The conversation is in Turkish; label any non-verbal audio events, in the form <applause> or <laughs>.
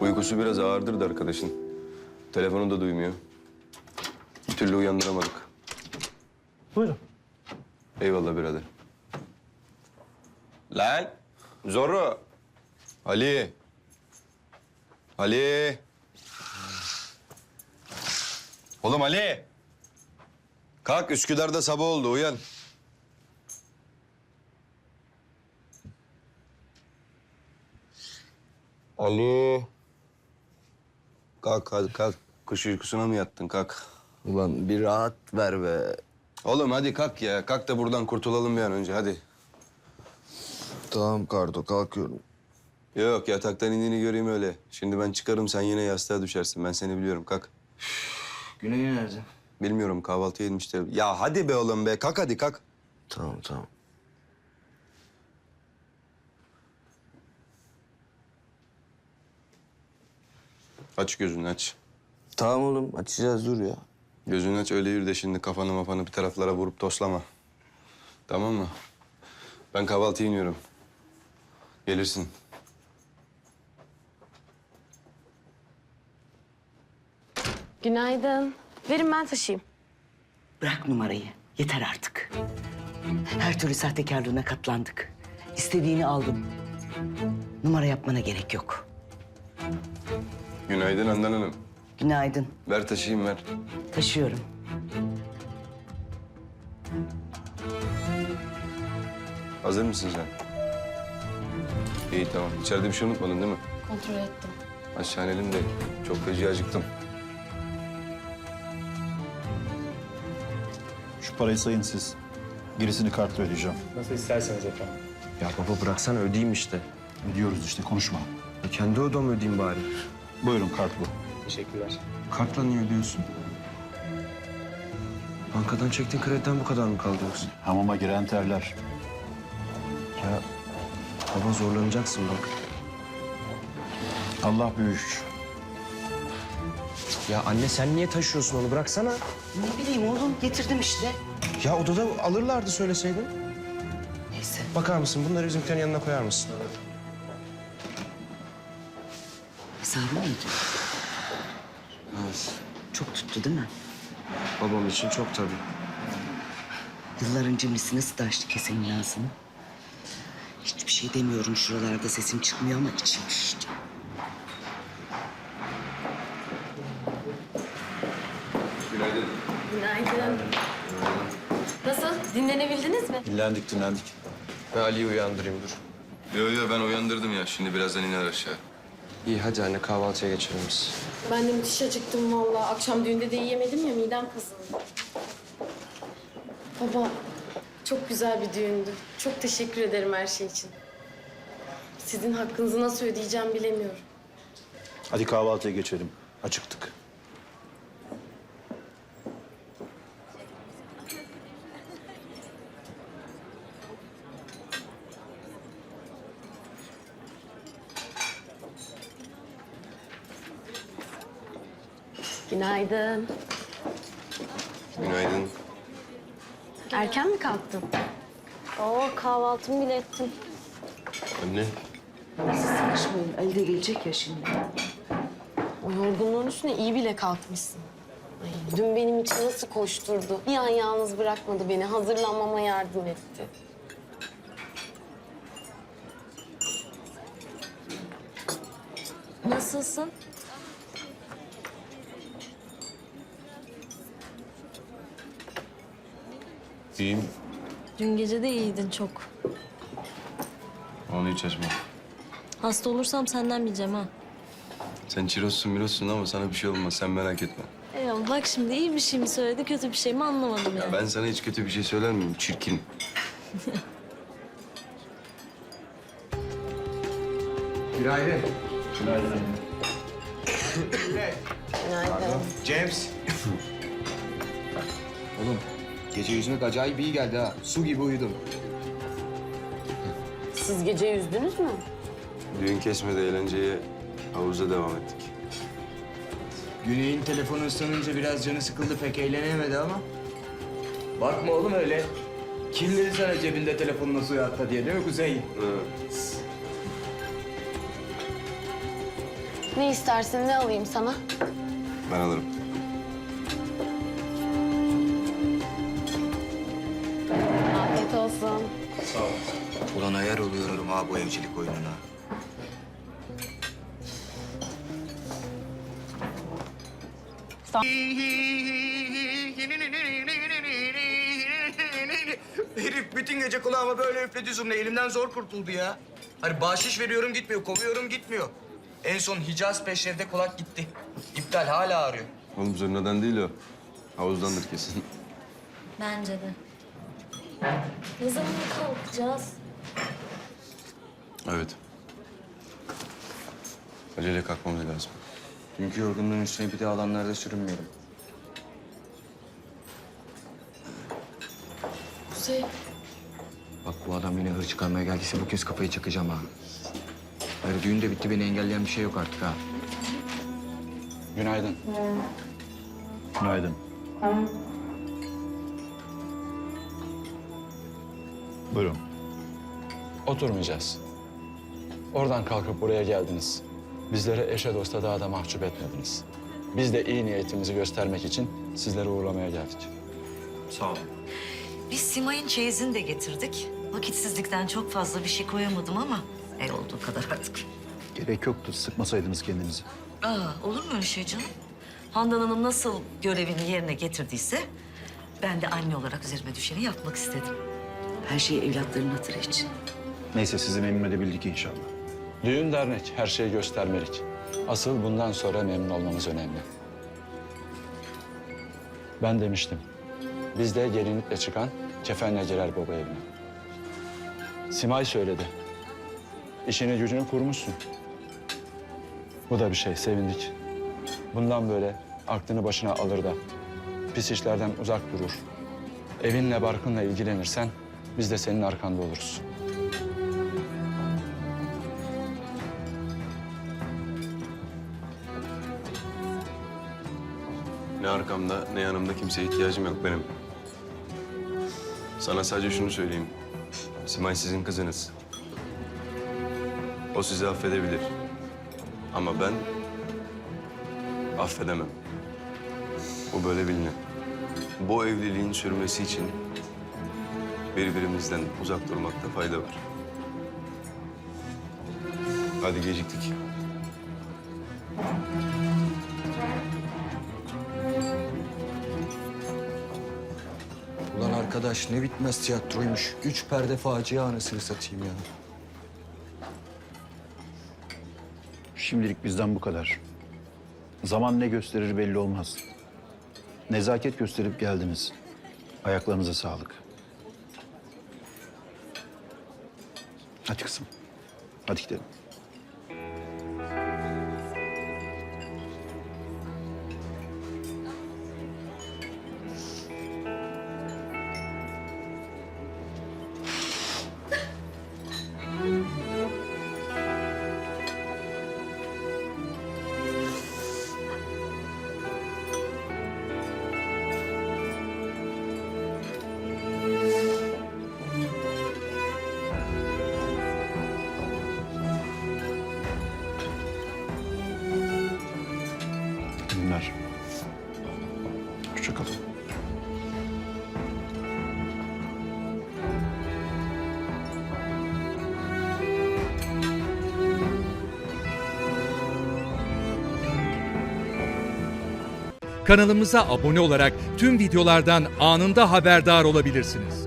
Uykusu biraz ağırdır da arkadaşın. Telefonu da duymuyor. Bir türlü uyandıramadık. Buyurun. Eyvallah birader. Lan! Zorro! Ali! Ali! Oğlum Ali! Kalk Üsküdar'da sabah oldu uyan. Ali! Kalk hadi kalk. Kuş uykusuna mı yattın kalk. Ulan bir rahat ver be. Oğlum hadi kalk ya. Kalk da buradan kurtulalım bir an önce hadi. Tamam Kardo kalkıyorum. Yok yataktan indiğini göreyim öyle. Şimdi ben çıkarım sen yine yastığa düşersin. Ben seni biliyorum kalk. Güney nerede? Bilmiyorum kahvaltıya inmiştir. Ya hadi be oğlum be kalk hadi kalk. Tamam tamam. Aç gözünü aç. Tamam oğlum açacağız dur ya. Gözünü aç öyle yürü de şimdi kafanı mafanı bir taraflara vurup toslama. Tamam mı? Ben kahvaltıya iniyorum. Gelirsin. Günaydın. Verin ben taşıyayım. Bırak numarayı. Yeter artık. Her türlü sahtekarlığına katlandık. İstediğini aldım. Numara yapmana gerek yok. Günaydın Handan Hanım. Günaydın. Ver taşıyayım ver. Taşıyorum. Hazır mısın sen? İyi tamam. İçeride bir şey unutmadın değil mi? Kontrol ettim. Aşağı inelim de çok feci acıktım. Şu parayı sayın siz. Gerisini kartla ödeyeceğim. Nasıl isterseniz efendim. Ya baba bıraksana ödeyeyim işte. Ödüyoruz işte konuşma. Ya kendi ödem ödeyeyim bari. Buyurun kart bu. Teşekkürler. Kartla niye ödüyorsun? Bankadan çektiğin krediden bu kadar mı kaldı yoksa? Hamama giren terler. Ya baba zorlanacaksın bak. Allah büyük. Ya anne sen niye taşıyorsun onu bıraksana. Ne bileyim oğlum getirdim işte. Ya odada alırlardı söyleseydin. Neyse. Bakar mısın bunları bizimkilerin yanına koyar mısın? Hesabı mıydı? Çok tuttu değil mi? Babam için çok tabii. Yılların cimrisi nasıl da açtı kesenin ağzını? Hiçbir şey demiyorum şuralarda sesim çıkmıyor ama içim şişti. Günaydın. Günaydın. Nasıl? Dinlenebildiniz mi? Dinlendik dinlendik. Ben Ali'yi uyandırayım dur. Yo yo ben uyandırdım ya. Şimdi birazdan iner aşağı. İyi hadi anne kahvaltıya geçelim biz. Ben de müthiş acıktım vallahi. Akşam düğünde de yiyemedim ya midem kazındı. Baba çok güzel bir düğündü. Çok teşekkür ederim her şey için. Sizin hakkınızı nasıl ödeyeceğim bilemiyorum. Hadi kahvaltıya geçelim. Acıktık. Günaydın. Günaydın. Erken mi kalktın? Oo kahvaltımı bile ettim. Anne. Siz sıkışmayın. Ali de gelecek ya şimdi. O yorgunluğun üstüne iyi bile kalkmışsın. Ay, dün benim için nasıl koşturdu. Bir an yalnız bırakmadı beni. Hazırlanmama yardım etti. Nasılsın? İyiyim. Dün gece de iyiydin çok. Onu hiç açma. Hasta olursam senden bileceğim ha. Sen çirozsun mirozsun ama sana bir şey olmaz. Sen merak etme. Ya bak şimdi iyi bir şey mi söyledi, kötü bir şey mi anlamadım Ya yani. ben sana hiç kötü bir şey söyler miyim? Çirkin. <laughs> Günaydın. Günaydın. James. Oğlum gece yüzmek acayip iyi geldi ha. Su gibi uyudum. Siz gece yüzdünüz mü? Düğün kesmedi eğlenceye havuza devam ettik. Güney'in telefonu ıslanınca biraz canı sıkıldı pek eğlenemedi ama. Bakma oğlum öyle. Kim dedi sana cebinde telefonla suya atla diye değil mi Kuzey? Ne istersin ne alayım sana? Ben alırım. Olsun. Ulan ayar oluyorum ha bu evcilik oyununa. Herif bütün gece kulağıma böyle üfledi zurna. Elimden zor kurtuldu ya. Hani bahşiş veriyorum gitmiyor, kovuyorum gitmiyor. En son Hicaz Peşrev'de kulak gitti. İptal hala arıyor. Oğlum zurnadan değil o. Havuzdandır kesin. Bence de. Ne zaman kalkacağız? Evet. Acele kalkmamız lazım. Dünkü yorgunluğun üstüne bir de alanlarda sürünmeyelim. Kuzey. Bak bu adam yine hır çıkarmaya geldiyse bu kez kafayı çakacağım ha. Hayır düğün de bitti beni engelleyen bir şey yok artık ha. Günaydın. Günaydın. Buyurun. Oturmayacağız. Oradan kalkıp buraya geldiniz. Bizlere eşe dosta daha da mahcup etmediniz. Biz de iyi niyetimizi göstermek için sizleri uğurlamaya geldik. Sağ olun. Biz Simay'ın çeyizini de getirdik. Vakitsizlikten çok fazla bir şey koyamadım ama el olduğu kadar artık. Gerek yoktu. Sıkmasaydınız kendinizi. Aa, olur mu öyle şey canım? Handan Hanım nasıl görevini yerine getirdiyse... ...ben de anne olarak üzerime düşeni yapmak istedim. Her şey evlatlarının hatırı için. Neyse sizi memnun edebildik inşallah. Düğün dernek her şeyi göstermelik. Asıl bundan sonra memnun olmamız önemli. Ben demiştim. Bizde gelinlikle çıkan kefenle girer baba evine. Simay söyledi. İşini gücünü kurmuşsun. Bu da bir şey, sevindik. Bundan böyle aklını başına alır da pis işlerden uzak durur. Evinle barkınla ilgilenirsen biz de senin arkanda oluruz. Ne arkamda ne yanımda kimseye ihtiyacım yok benim. Sana sadece şunu söyleyeyim. Simay sizin kızınız. O sizi affedebilir. Ama ben affedemem. Bu böyle bilin. Bu evliliğin sürmesi için birbirimizden uzak durmakta fayda var. Hadi geciktik. Ulan arkadaş ne bitmez tiyatroymuş. Üç perde facia anasını satayım ya. Şimdilik bizden bu kadar. Zaman ne gösterir belli olmaz. Nezaket gösterip geldiniz. Ayaklarınıza sağlık. Hadi kızım. Hadi gidelim. Hoşça kalın. Kanalımıza abone olarak tüm videolardan anında haberdar olabilirsiniz.